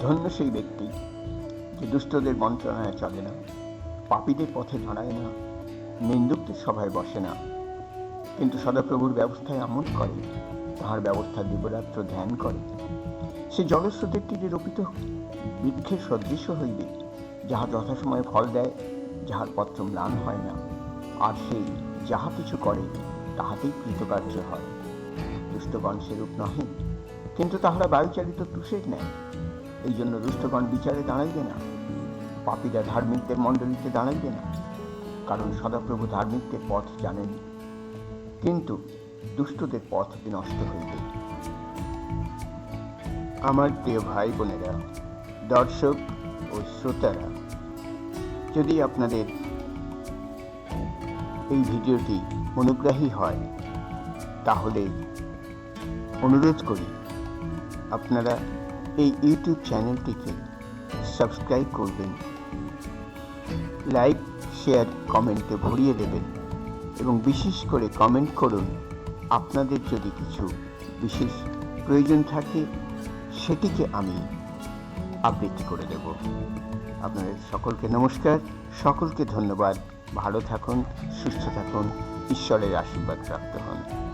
ধন্য সেই ব্যক্তি যে দুষ্টদের মন্ত্রণায় চলে না, পাপীদের পথে দাঁড়ায় না, নিন্দুকদের সভায় বসে না। কিন্তু সদাপ্রভুর ব্যবস্থায় আমল করে, তাহার ব্যবস্থা দিবরাত্র ধ্যান করে। সে জলস্রোতের তীরে রোপিত বৃক্ষের সদৃশ্য হইবে, যাহা যথাসময়ে ফল দেয়, যাহার পত্র ম্লান হয় না। আর সেই যাহা কিছু করে, তাহাতেই কৃতকার্য হয়। দুষ্টগণ সেরূপ নহে, কিন্তু তাহারা বায়ুচালিত তুষের নেয় এই জন্য দুষ্টগণ বিচারে দাঁড়াইবে না। পাপীরা ধার্মিকদের মণ্ডলীতে দাঁড়াইবে না। কারণ সদাপ্রভু ধার্মিকদের পথ জানেন। কিন্তু দুষ্টদের পথ বিনষ্ট হইবে। আমার প্রিয় ভাই বোনেরা, দর্শক ও শ্রোতারা, যদি আপনাদের এই ভিডিওটি অনুগ্রাহী হয়, তাহলে অনুরোধ করি আপনারা এই ইউটিউব চ্যানেলটিকে সাবস্ক্রাইব করবেন। লাইক শেয়ার কমেন্টে ভরিয়ে দেবেন এবং বিশেষ করে কমেন্ট করুন আপনাদের যদি কিছু বিশেষ প্রয়োজন থাকে, সেটিকে আমি আবৃত্তি করে দেব। আপনাদের সকলকে নমস্কার। সকলকে ধন্যবাদ। ভালো থাকুন, সুস্থ থাকুন, ঈশ্বরের আশীর্বাদ প্রাপ্ত হন।